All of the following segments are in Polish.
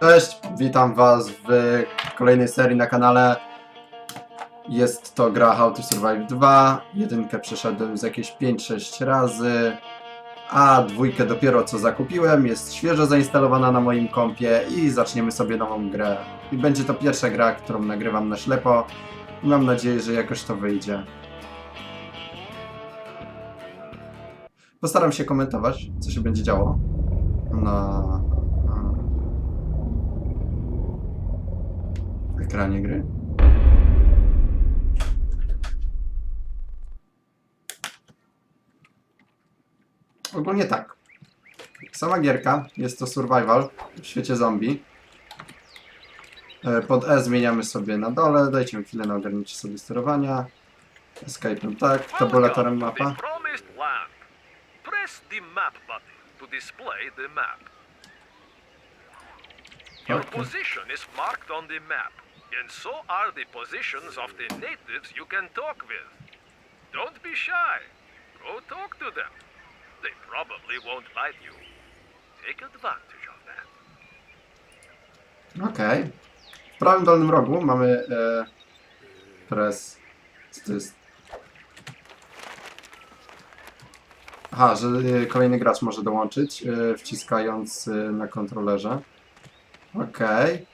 Cześć, witam was w kolejnej serii na kanale. Jest to gra How to Survive 2. Jedynkę przeszedłem z jakieś 5-6 razy, a dwójkę dopiero co zakupiłem. Jest świeżo zainstalowana na moim kompie i zaczniemy sobie nową grę. I będzie to pierwsza gra, którą nagrywam na ślepo. I mam nadzieję, że jakoś to wyjdzie. Postaram się komentować, co się będzie działo na ekranie gry. Ogólnie tak. Sama gierka jest to survival w świecie zombie. E, Pod E zmieniamy sobie na dole, dajcie mi chwilę na ogarnięcie sobie sterowania. Escape'em tak, tabulatorem mapa. Your position is marked on the map, and so are the positions of the natives you can talk with. Don't be shy. Go talk to them. They probably won't bite you. Take advantage of that. Okej. W prawym dolnym rogu mamy e, press. Co to jest? Aha, że kolejny gracz może dołączyć, e, wciskając e, na kontrolerze. Okej.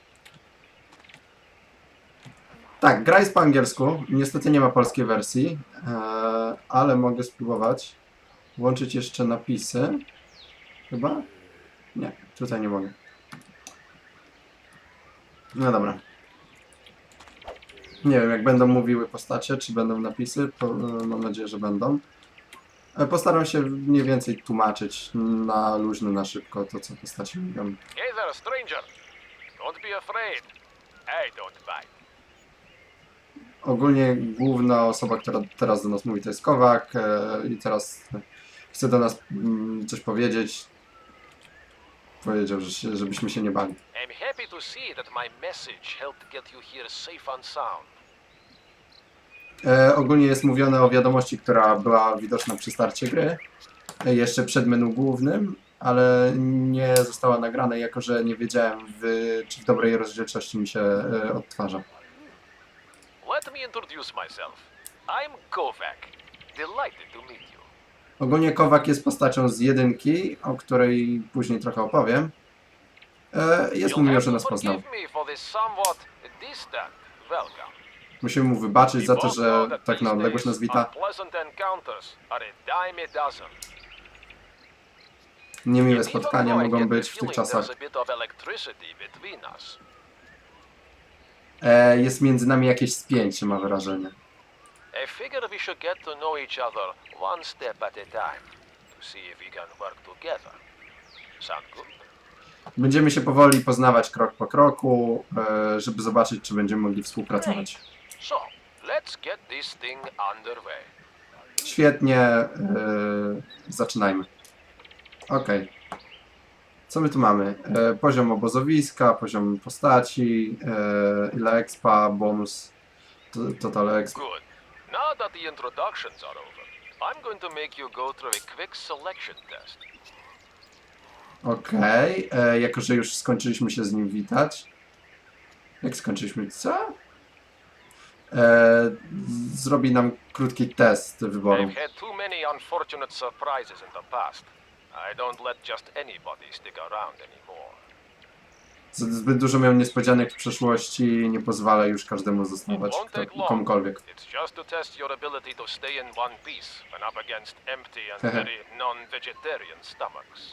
Tak, gra jest po angielsku. Niestety nie ma polskiej wersji, e, ale mogę spróbować włączyć jeszcze napisy. Chyba? Nie, tutaj nie mogę. No dobra. Nie wiem, jak będą mówiły postacie, czy będą napisy, e, mam nadzieję, że będą. E, Postaram się mniej więcej tłumaczyć na luźno, na szybko to, co postacie mówią. Hey there, stranger. Don't be afraid. I don't bite. Ogólnie główna osoba, która teraz do nas mówi, to jest Kowak e, i teraz chce do nas mm, coś powiedzieć. Powiedział, że żebyśmy się nie bali. I'm happy to see that my message helped get you here safe and sound. E, ogólnie jest mówione o wiadomości, która była widoczna przy starcie gry, e, jeszcze przed menu głównym, ale nie została nagrana, jako że nie wiedziałem, w, czy w dobrej rozdzielczości mi się e, odtwarza. Let me introduce myself. I'm Kovac. Delighted to meet you. Ogólnie Kowak jest postacią z jedynki, o której później trochę opowiem. E, jest mu miło, że nas poznał. forgive me for this somewhat distant welcome. Musimy mu wybaczyć za to, że tak na odległość nas wita. Unpleasant encounters are a dime a dozen. Niemiłe spotkania mogą być w tych czasach. There's a bit of electricity between us. E, jest między nami jakieś spięcie, ma wrażenie. I figure we should get to know each other one step at a time to see if we can work together. Sound good? Będziemy się powoli poznawać krok po kroku, e, żeby zobaczyć, czy będziemy mogli współpracować. So, let's get this thing underway. Świetnie, e, zaczynajmy. Ok. Co my tu mamy? E, poziom obozowiska, poziom postaci, e, ile expa, bonus, to- total exp. Good. Now that the introductions are over, I'm going to make you go through a quick selection test. Okej, e, jako że już skończyliśmy się z nim witać. Jak skończyliśmy? Co? E, zrobi nam krótki test wyboru. I've had too many unfortunate surprises in the past. I don't let just anybody stick around anymore. Zbyt dużo miał niespodzianek w przeszłości i nie pozwala już każdemu zostawać won't kto, take long. komukolwiek. It's just to test your ability to stay in one piece when up against empty and very non-vegetarian stomachs.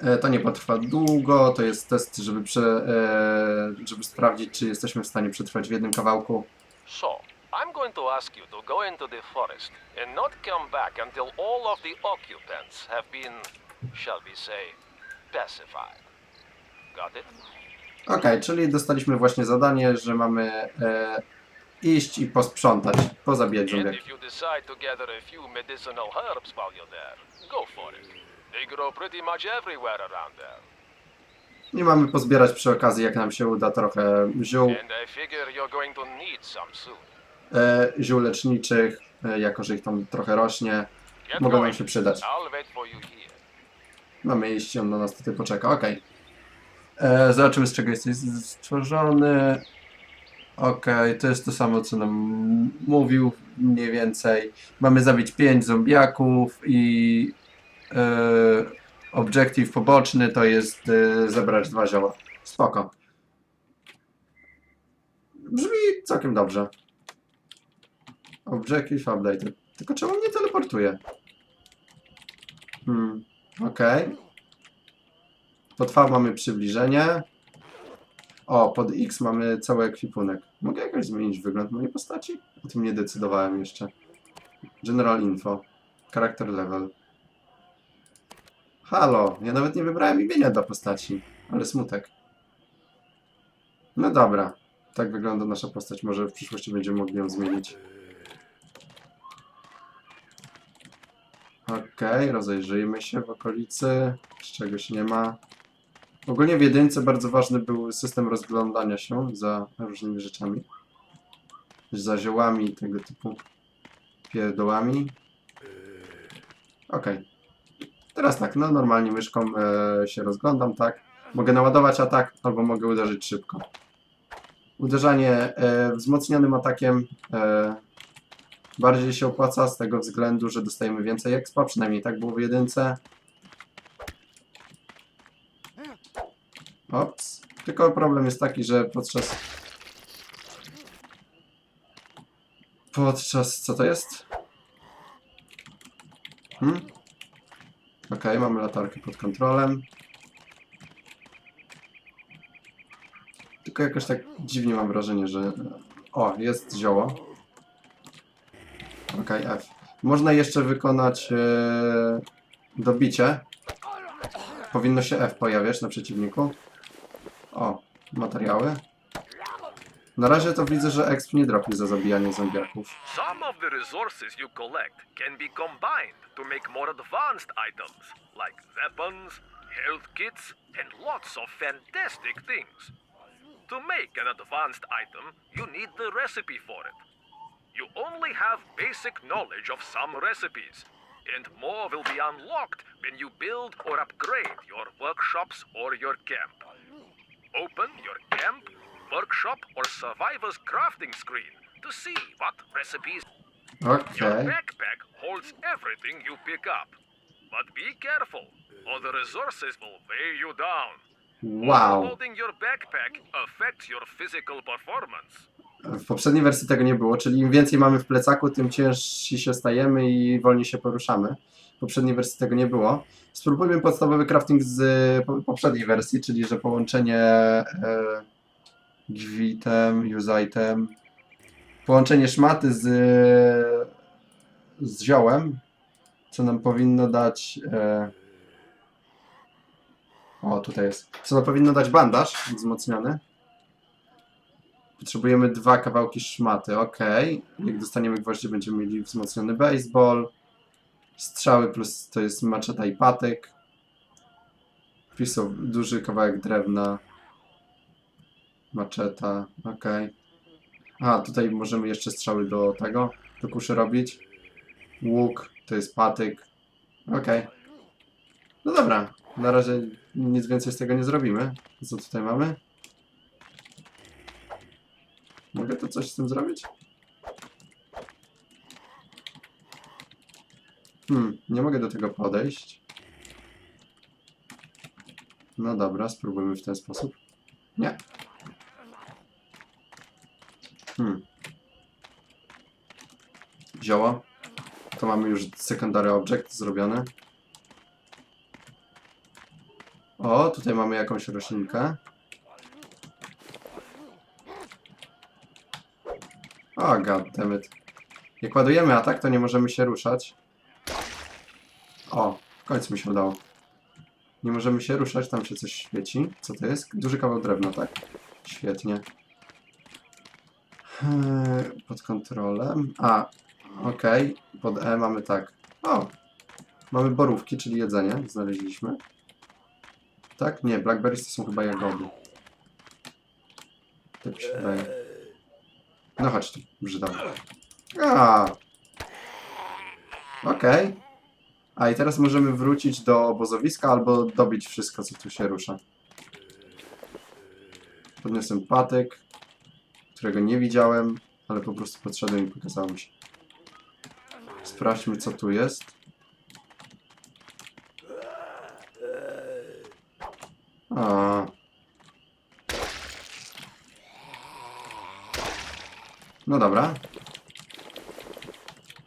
E, To nie potrwa długo, to jest test, żeby, prze, e, żeby sprawdzić, czy jesteśmy w stanie przetrwać w jednym kawałku. So, I'm going to ask you to go into the forest and not come back until all of the occupants have been, shall we say, pacified. Got it? Okej, czyli dostaliśmy właśnie zadanie, że mamy e, iść i posprzątać, pozabijać And if you decide to gather a few medicinal herbs while you're there, go for it. They grow pretty much everywhere around there. I mamy pozbierać przy okazji, jak nam się uda, trochę ziół, And I figure you're going to need some soon. E, ziół leczniczych, e, jako że ich tam trochę rośnie. Mogą nam się przydać. Mamy iść, on na nas tutaj poczeka, okej. E, Zobaczymy z czego jesteś stworzony. Okej, to jest to samo co nam mówił mniej więcej. Mamy zabić 5 zombiaków i e, objective poboczny to jest e, zebrać dwa zioła. Spoko. Brzmi całkiem dobrze. Objective update. Tylko czemu mnie teleportuje? Hmm, okej. Pod V mamy przybliżenie. O, pod X mamy cały ekwipunek. Mogę jakoś zmienić wygląd mojej postaci? O tym nie decydowałem jeszcze. General info. Character level. Halo, ja nawet nie wybrałem imienia dla postaci, ale smutek. No dobra, tak wygląda nasza postać. Może w przyszłości będziemy mogli ją zmienić. Okej, rozejrzyjmy się w okolicy. Czegoś nie ma. Ogólnie w jedynce bardzo ważny był system rozglądania się za różnymi rzeczami. Za ziołami i tego typu pierdołami. Okej. Teraz tak, no normalnie myszką e, się rozglądam, tak. Mogę naładować atak, albo mogę uderzyć szybko. Uderzanie e, wzmocnionym atakiem e, bardziej się opłaca z tego względu, że dostajemy więcej expa, przynajmniej tak było w jedynce. Ops. Tylko problem jest taki, że podczas... Podczas... co to jest? Hmm? Okej, mamy latarkę pod kontrolem. Tylko jakoś tak dziwnie mam wrażenie, że... O, jest zioło. Okej, F. Można jeszcze wykonać e, dobicie. Powinno się F pojawiać na przeciwniku. O, materiały. Na razie to widzę, że exp nie dropi za zabijanie zombiaków. Some of the resources you collect can be combined to make more advanced items, like weapons, health kits, and lots of fantastic things. To make an advanced item, you need the recipe for it. You only have basic knowledge of some recipes, and more will be unlocked when you build or upgrade your workshops or your camp. Open your camp, workshop, or survivor's crafting screen to see what recipes Okay. your backpack holds everything you pick up. But be careful, or the resources will weigh you down. Wow. Loading your backpack affects your physical performance. W poprzedniej wersji tego nie było, czyli im więcej mamy w plecaku, tym ciężsi się stajemy i wolniej się poruszamy. W poprzedniej wersji tego nie było. Spróbujmy podstawowy crafting z po- poprzedniej wersji, czyli że połączenie e, gwitem, use item, połączenie szmaty z, z ziołem, co nam powinno dać... E, o, tutaj jest. Co nam powinno dać bandaż wzmocniony. Potrzebujemy dwa kawałki szmaty, ok. Jak dostaniemy gwoździe, będziemy mieli wzmocniony baseball. Strzały plus to jest maczeta i patyk. Wpisał duży kawałek drewna. Maczeta, ok. A, tutaj możemy jeszcze strzały do tego, do kuszy robić. Łuk, to jest patyk. Ok. No dobra, na razie nic więcej z tego nie zrobimy. Co tutaj mamy? Mogę to coś z tym zrobić? Hmm, nie mogę do tego podejść. No dobra, spróbujmy w ten sposób. Nie. Hmm. Zioło. To mamy już secondary object zrobione. O, tutaj mamy jakąś roślinkę. O, goddammit. Jak ładujemy atak, to nie możemy się ruszać. O, w końcu mi się udało. Nie możemy się ruszać, tam się coś świeci. Co to jest? Duży kawał drewna, tak? Świetnie. Eee, Pod kontrolę. A, okej. Pod E mamy tak. O! Mamy borówki, czyli jedzenie. Znaleźliśmy. Tak? Nie, blackberries to są chyba jagody. Tak się wydaje. No chodź tu, brzydało. A. Okej. A i teraz możemy wrócić do obozowiska albo dobić wszystko, co tu się rusza. Podniosłem patyk, którego nie widziałem, ale po prostu podszedłem i pokazało mi się. Sprawdźmy, co tu jest. A. No dobra.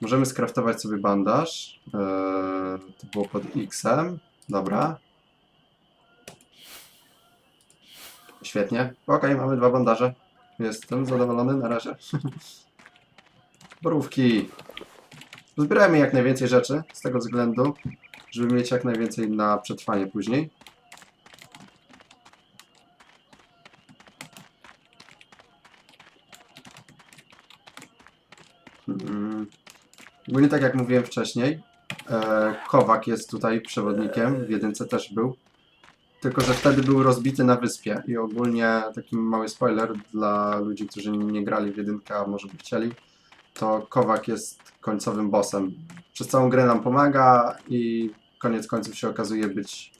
Możemy skraftować sobie bandaż. Eee, to było pod X-em. Dobra. Świetnie. Okej, mamy dwa bandaże. Jestem zadowolony na razie. Borówki. Zbierajmy jak najwięcej rzeczy, z tego względu, żeby mieć jak najwięcej na przetrwanie później. Mm. Ogólnie tak jak mówiłem wcześniej, e, Kowak jest tutaj przewodnikiem, w jedynce też był. Tylko, że wtedy był rozbity na wyspie i ogólnie taki mały spoiler dla ludzi, którzy nie grali w jedynkę, a może by chcieli, to Kowak jest końcowym bossem. Przez całą grę nam pomaga i koniec końców się okazuje być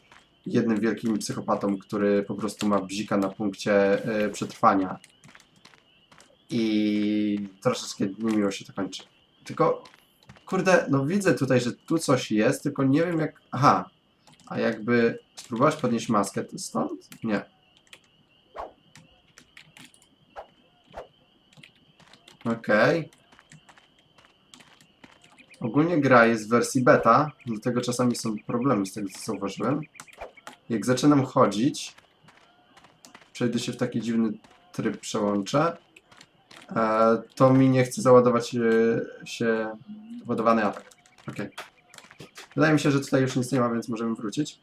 jednym wielkim psychopatą, który po prostu ma bzika na punkcie e, przetrwania. I troszeczkę niemiło się to kończy. Tylko, kurde, no widzę tutaj, że tu coś jest, tylko nie wiem jak... Aha, a jakby spróbować podnieść maskę to stąd? Nie. Okej. Ogólnie gra jest w wersji beta, dlatego czasami są problemy z tego, co zauważyłem. Jak zaczynam chodzić, przejdę się w taki dziwny tryb przełączę, to mi nie chce załadować e, się ładowany atak. Okej. Wydaje mi się, że tutaj już nic nie ma, więc możemy wrócić.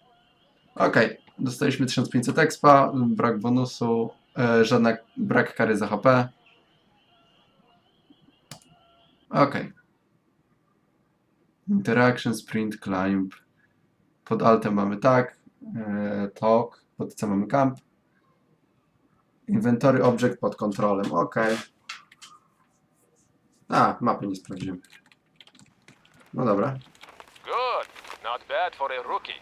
Okej, dostaliśmy 1500 expa, brak bonusu, e, żadna brak kary za HP. Okej. Interaction, sprint, climb. Pod altem mamy tak, e, talk, pod C mamy camp. Inventory object pod kontrolem, okej. A, mapy nie sprawdziłem. No dobra. Good. Not bad for a rookie.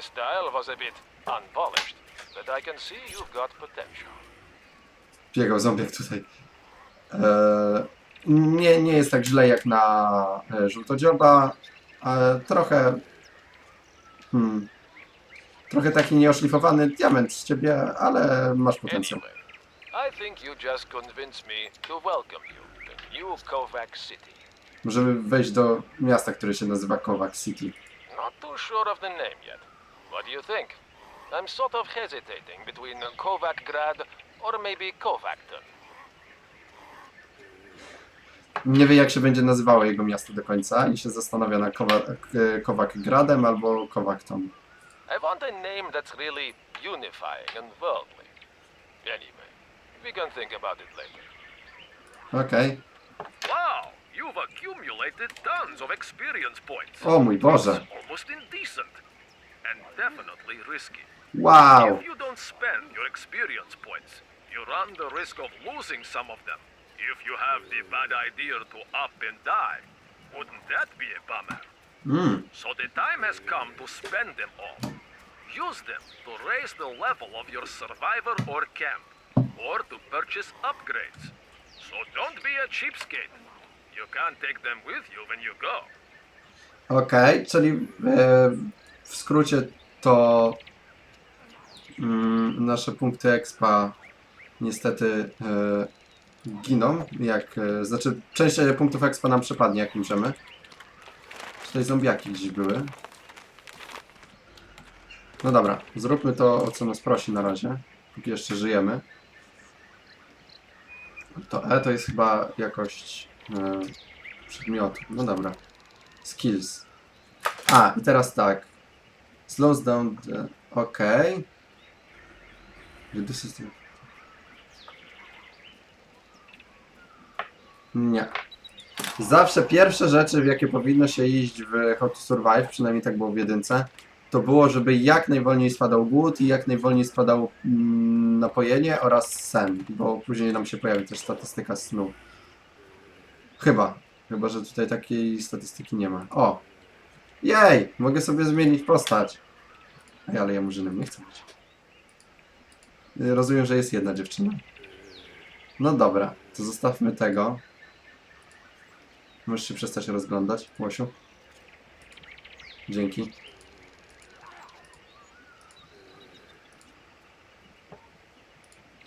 Style was a bit unpolished, but I can see you've got potential. biegał zombiak tutaj. E, nie, nie jest tak źle jak na e, żółtodzioba. E, trochę. Hmm, trochę taki nieoszlifowany diament z ciebie, ale masz potencjał. Anyway, I think you just convinced me to welcome you Kovac City. Możemy wejść do miasta, które się nazywa Kovac City. Not too sure of the name yet. What do you think? I'm sort of hesitating between Kovac Grad or maybe Kovacton. Nie wie, jak się będzie nazywało jego miasto do końca i się zastanawia na Kowa- K- Kowak-Gradem albo Kowakton. I want a name that's really unifying and worldly. Anyway, we can think about it later. Okej. Wow, you've accumulated tons of experience points. O mój Boże. It's almost indecent. And definitely risky. Wow. If you don't spend your experience points, you run the risk of losing some of them. If you have the bad idea to up and die, wouldn't that be a bummer? Mm. So the time has come to spend them all. Use them to raise the level of your survivor or camp, or to purchase upgrades. So don't be a cheapskate. You can't take them with you when you go. Okej, czyli e, w skrócie to mm, nasze punkty expa niestety e, giną, jak, e, znaczy część e, punktów expa nam przepadnie jak umrzemy. Tutaj zombiaki gdzieś były. No dobra, zróbmy to o co nas prosi na razie, póki jeszcze żyjemy. To E to jest chyba jakość e, przedmiotu, no dobra. Skills. A, i teraz tak. Slows down the... The... Nie. Zawsze pierwsze rzeczy, w jakie powinno się iść w How to Survive, przynajmniej tak było w jedynce, to było, żeby jak najwolniej spadał głód i jak najwolniej spadał mm, napojenie oraz sen, bo później nam się pojawi też statystyka snu. Chyba. Chyba, że tutaj takiej statystyki nie ma. O! Jej! Mogę sobie zmienić postać. Ej, ale ja murzynem nie chcę być. Rozumiem, że jest jedna dziewczyna. No dobra, to zostawmy tego. Możesz się przestać rozglądać, Łosiu. Dzięki.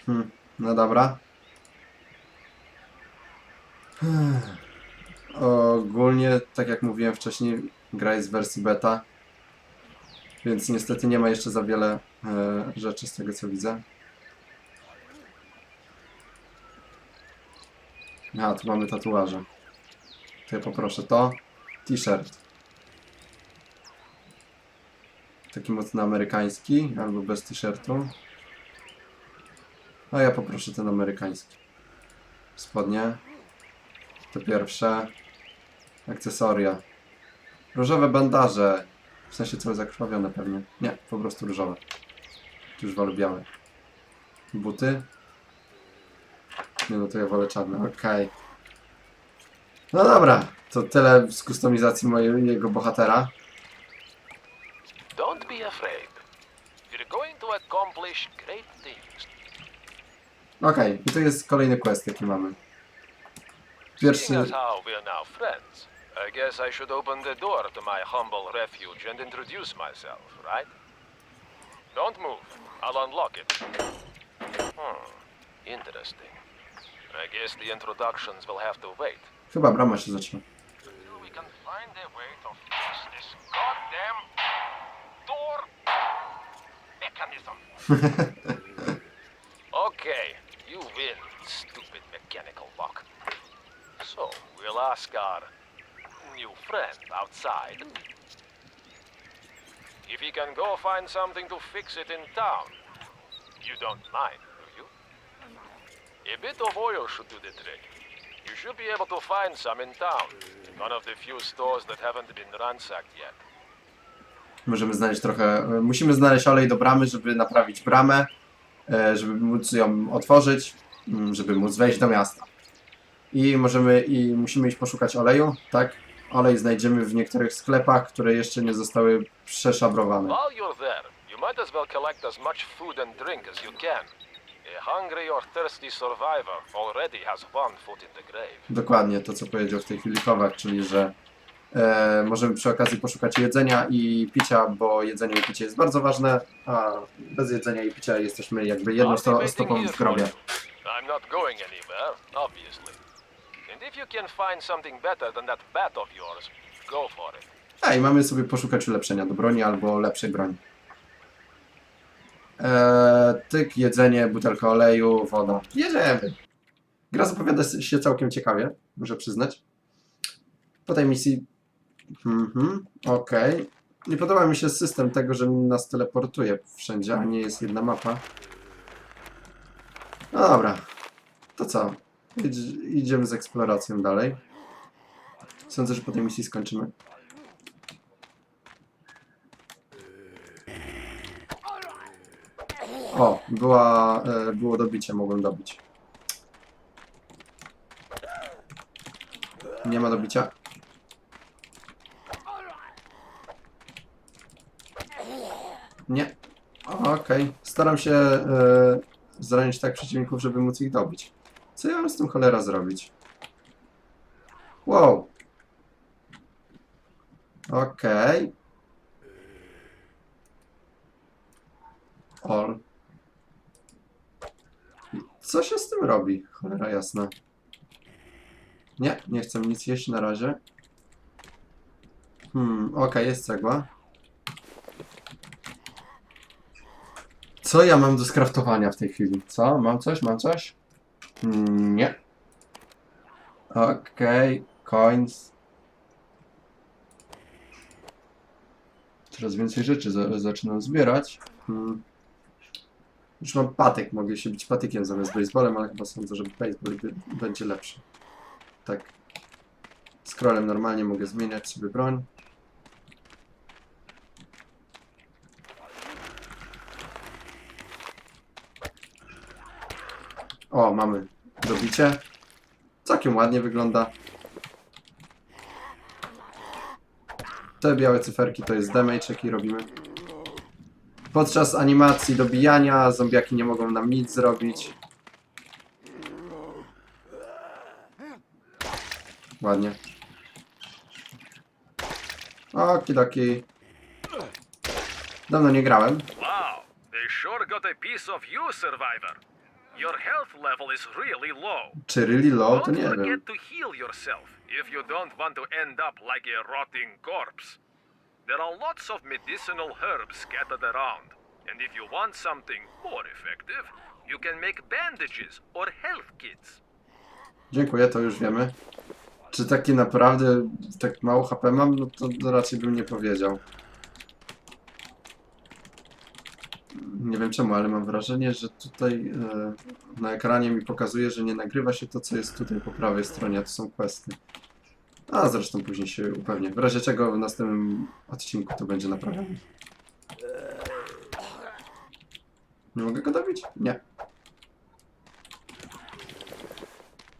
Hmm, no dobra. Ogólnie, tak jak mówiłem wcześniej, gra jest w wersji beta. Więc niestety nie ma jeszcze za wiele e, rzeczy z tego co widzę. A, tu mamy tatuaże. To ja poproszę to. T-shirt. Taki mocno amerykański, albo bez t-shirtu. A ja poproszę ten amerykański. Spodnie. To pierwsze. Akcesoria. Różowe bandaże. W sensie całe zakrwawione pewnie. Nie, po prostu różowe. Już wolę białe. Buty. Nie no, to ja wolę czarne, okej. No dobra, to tyle z kustomizacji mojego bohatera. Don't be afraid. You're going to accomplish great things. Okej, i to jest kolejny quest, jaki mamy. Pierwszy... Seeing as how we are now friends, I guess I should open the door to my humble refuge and introduce myself, right? Don't move. I'll unlock it. Hmm. Interesting. I guess the introductions will have to wait. Chyba brama się zaczyna. Until we can find a way to fix this goddamn door mechanism. okay, you win, stupid mechanical lock. So, we'll ask our new friend outside if he can go find something to fix it in town. You don't mind, do you? A bit of oil should do the trick. You should be able to find some in town. One of the few stores that haven't been ransacked yet. Możemy znaleźć trochę... Musimy znaleźć olej do bramy, żeby naprawić bramę, żeby móc ją otworzyć, mm, żeby móc wejść do miasta. I możemy... i musimy iść poszukać oleju, tak? Olej znajdziemy w niektórych sklepach, które jeszcze nie zostały przeszabrowane. While you're there, you might as well collect as much food and drink as you can. A hungry or thirsty survivor already has one foot in the grave. Dokładnie to, co powiedział w tej chwili Kowak, czyli że e, możemy przy okazji poszukać jedzenia i picia, bo jedzenie i picie jest bardzo ważne, a bez jedzenia i picia jesteśmy jakby jedną sto, stopą w grobie. I'm not going anywhere, obviously. And if you can find something better than that bat of yours, go for it. A i mamy sobie poszukać ulepszenia do broni albo lepszej broni. Eee, tyk, jedzenie, butelka oleju, woda. Jedziemy. Gra zapowiada się całkiem ciekawie, muszę przyznać. Po tej misji... Mhm, okej. Nie podoba mi się system tego, że nas teleportuje wszędzie, a nie jest jedna mapa. No dobra. To co? Idź, idziemy z eksploracją dalej. Sądzę, że po tej misji skończymy. O, była, e, było dobicie, mogłem dobić. Nie ma dobicia. Nie. Okej. Staram się e, zranić tak przeciwników, żeby móc ich dobić. Co ja mam z tym cholera zrobić? Wow. Okej. All. Co się z tym robi? Cholera jasna. Nie, nie chcę nic jeść na razie. Hmm, okej, jest cegła. Co ja mam do skraftowania w tej chwili? Co? Mam coś? Mam coś? Hmm, nie. Okej, coins. Coraz więcej rzeczy za zaczynam zbierać. Hmm. Już mam patyk, mogę się bić patykiem zamiast baseballem, ale chyba sądzę, że baseball będzie lepszy. Tak. Scrollem normalnie mogę zmieniać sobie broń. O, mamy dobicie. Całkiem ładnie wygląda. Te białe cyferki to jest damage, jaki robimy. Podczas animacji dobijania zombiaki nie mogą nam nic zrobić. Ładnie. Okidoki. Dawno nie grałem. Wow, they sure got a piece of you, survivor. Your health level is really low. Czy really low? To Don't nie wiem. forget to heal yourself if you don't want to end up like a rotting corpse. There are lots of medicinal herbs scattered around, and if you want something more effective, you can make bandages or health kits. Dziękuję, to już wiemy. Czy taki naprawdę tak mało HP mam? No to raczej bym nie powiedział. Nie wiem czemu, ale mam wrażenie, że tutaj e, na ekranie mi pokazuje, że nie nagrywa się to, co jest tutaj po prawej stronie, a to są questy. A zresztą później się upewnię. W razie czego w następnym odcinku to będzie naprawione. Nie mogę go dobić? Nie.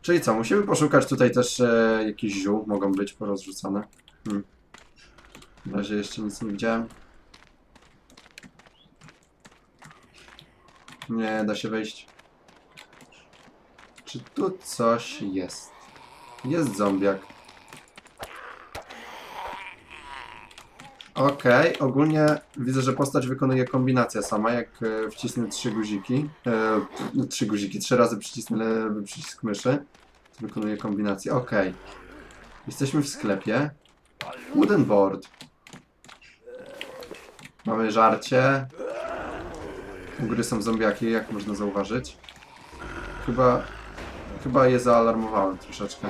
Czyli co, musimy poszukać tutaj też e, jakichś ziół, mogą być porozrzucane. Hmm. Na razie jeszcze nic nie widziałem. Nie da się wejść. Czy tu coś jest? Jest zombiak. Okej, ogólnie widzę, że postać wykonuje kombinację sama, jak e, wcisnę trzy guziki. E, no, trzy guziki, trzy razy przycisnę lewy przycisk myszy. To wykonuje kombinację. Okej. Jesteśmy w sklepie. Wooden board. Mamy żarcie. U góry są zombiaki, jak można zauważyć. Chyba... Chyba je zaalarmowałem troszeczkę.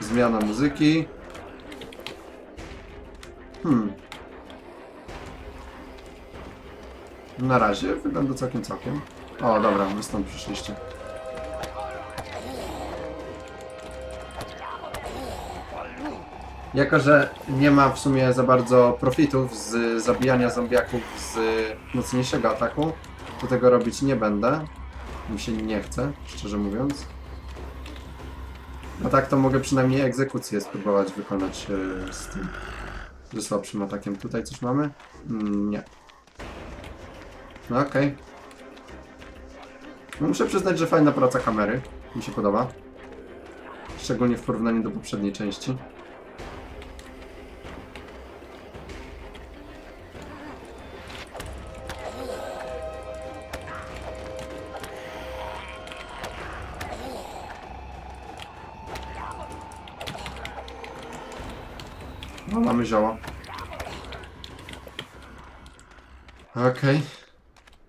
Zmiana muzyki. Hmm. Na razie wygląda całkiem całkiem. O, dobra, wy stąd przyszliście. Jako, że nie ma w sumie za bardzo profitów z zabijania zombiaków z mocniejszego ataku, to tego robić nie będę. Mi się nie chce, szczerze mówiąc. A tak to mogę przynajmniej egzekucję spróbować wykonać e, z tym ze słabszym atakiem. Tutaj coś mamy? Mm, nie. No okej. No muszę przyznać, że fajna praca kamery. Mi się podoba. Szczególnie w porównaniu do poprzedniej części. Mamy zioło. Okej.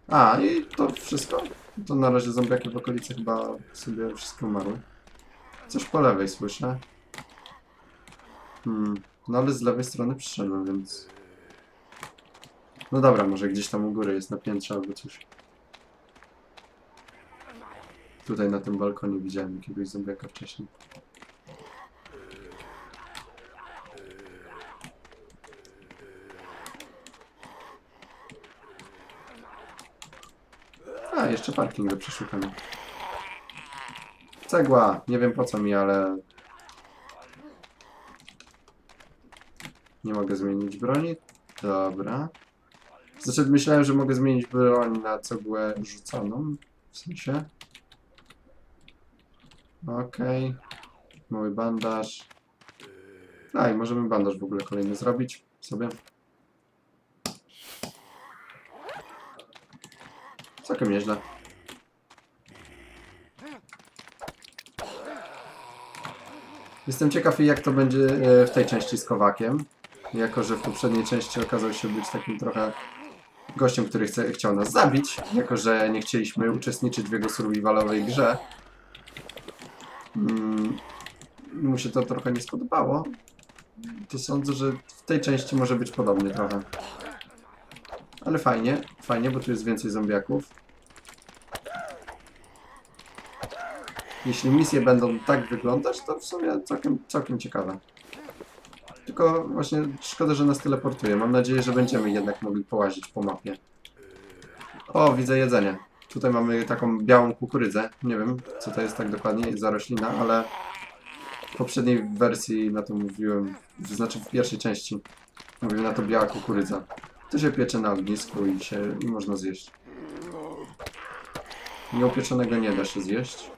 A, i to wszystko? To na razie zombiaki w okolicy chyba sobie wszystko umarły. Coś po lewej słyszę. Hmm, no ale z lewej strony przyszedłem, więc... No dobra, może gdzieś tam u góry jest na piętrze albo coś. Tutaj na tym balkonie widziałem jakiegoś zombiaka wcześniej. A, jeszcze parking do przeszukania. Cegła, nie wiem po co mi, ale... Nie mogę zmienić broni? Dobra. Znaczy myślałem, że mogę zmienić broń na cegłę rzuconą. W sensie. Okej. Mały bandaż. A i możemy bandaż w ogóle kolejny zrobić sobie. Całkiem nieźle. Jestem ciekaw jak to będzie e, w tej części z Kowakiem. Jako, że w poprzedniej części okazał się być takim trochę gościem, który chce, chciał nas zabić. Jako, że nie chcieliśmy uczestniczyć w jego survivalowej grze. Mm, mu się to trochę nie spodobało. To sądzę, że w tej części może być podobnie trochę. Ale fajnie, fajnie, bo tu jest więcej zombiaków. Jeśli misje będą tak wyglądać, to w sumie całkiem, całkiem ciekawe. Tylko właśnie szkoda, że nas teleportuje. Mam nadzieję, że będziemy jednak mogli połazić po mapie. O, widzę jedzenie. Tutaj mamy taką białą kukurydzę. Nie wiem, co to jest tak dokładnie za roślina, ale poprzedniej wersji na to mówiłem, znaczy w pierwszej części mówiłem na to biała kukurydza. To się piecze na ognisku i się i można zjeść. Nieupieczonego nie da się zjeść.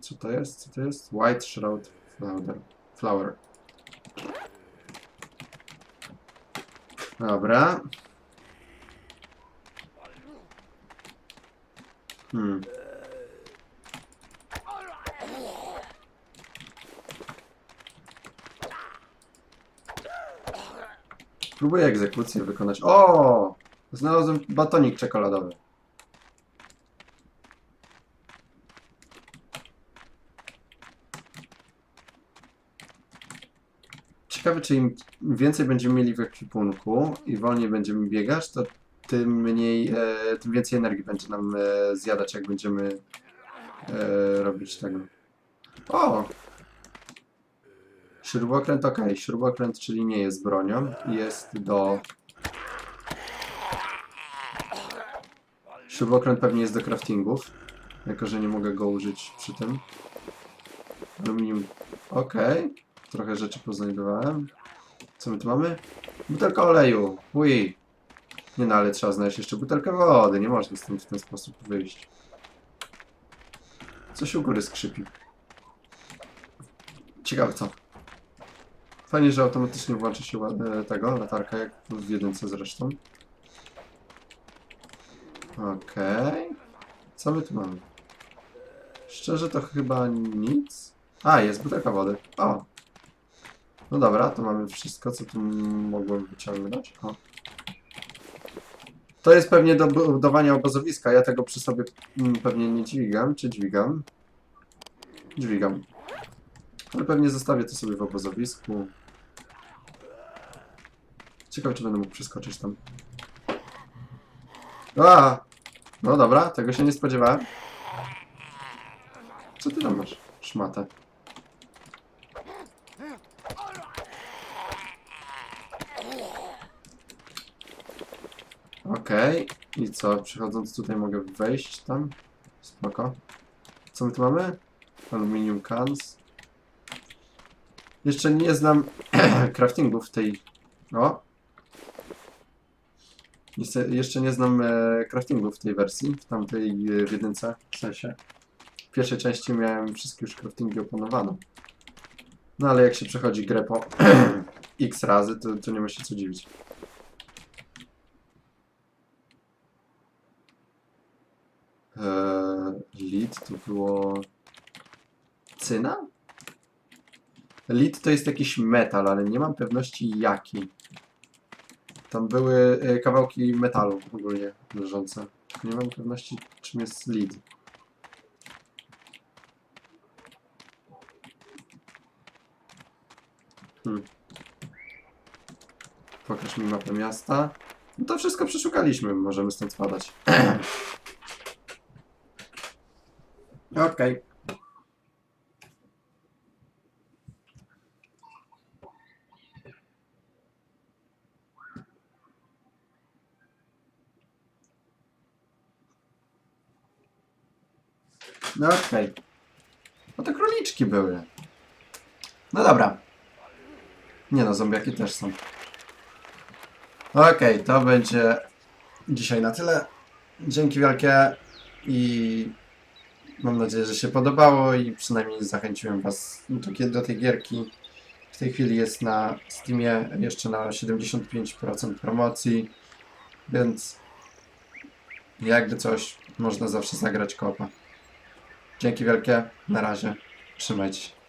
Co to jest? Co to jest? White Shroud Flower. Flower. Dobra. Hmm. Próbuję egzekucję wykonać. O! Znalazłem batonik czekoladowy. Ciekawe, czy im więcej będziemy mieli w ekwipunku i wolniej będziemy biegać, to tym mniej, e, tym więcej energii będzie nam e, zjadać, jak będziemy e, robić tego. O! Śrubokręt ok. Śrubokręt, czyli nie jest bronią. Jest do. Śrubokręt pewnie jest do craftingów. Jako, że nie mogę go użyć przy tym. Aluminium. Ok. Trochę rzeczy poznajdowałem. Co my tu mamy? Butelka oleju. Uj. Nie no, ale trzeba znaleźć jeszcze butelkę wody. Nie można stąd w ten sposób wyjść. Coś u góry skrzypi. Ciekawe co. Fajnie, że automatycznie włączy się e, tego, latarka, jak w jedynce zresztą. Okej. Co my tu mamy? Szczerze to chyba nic. A, jest butelka wody. O. No dobra, to mamy wszystko, co tu mogłem wyciągnąć. O. To jest pewnie do budowania obozowiska. Ja tego przy sobie mm, pewnie nie dźwigam. Czy dźwigam? Dźwigam. Ale pewnie zostawię to sobie w obozowisku. Ciekawe, czy będę mógł przeskoczyć tam. A! No dobra, tego się nie spodziewałem. Co ty tam masz? Szmatę. Okej. I co? Przychodząc tutaj mogę wejść tam? Spoko. Co my tu mamy? Aluminium cans. Jeszcze nie znam craftingu w tej... O! Jeszcze, nie znam e, craftingu w tej wersji, w tamtej e, w jedynce, w sensie. W pierwszej części miałem wszystkie już craftingi opanowane. No ale jak się przechodzi grę po x razy, to, to nie ma się co dziwić. Eee, lead to było... Cyna? Lead to jest jakiś metal, ale nie mam pewności jaki. Tam były e, kawałki metalu ogólnie leżące. Nie mam pewności czym jest lead. Hmm. Pokaż mi mapę miasta. No to wszystko przeszukaliśmy, możemy stąd spadać. Okej. No okej. No to króliczki były. No dobra. Nie no, zombiaki też są. Okej, to będzie dzisiaj na tyle. Dzięki wielkie i mam nadzieję, że się podobało i przynajmniej zachęciłem Was do, do tej gierki. W tej chwili jest na Steamie jeszcze na 75% promocji, więc jakby coś, można zawsze zagrać kopa. Dzięki wielkie, na razie, trzymajcie się.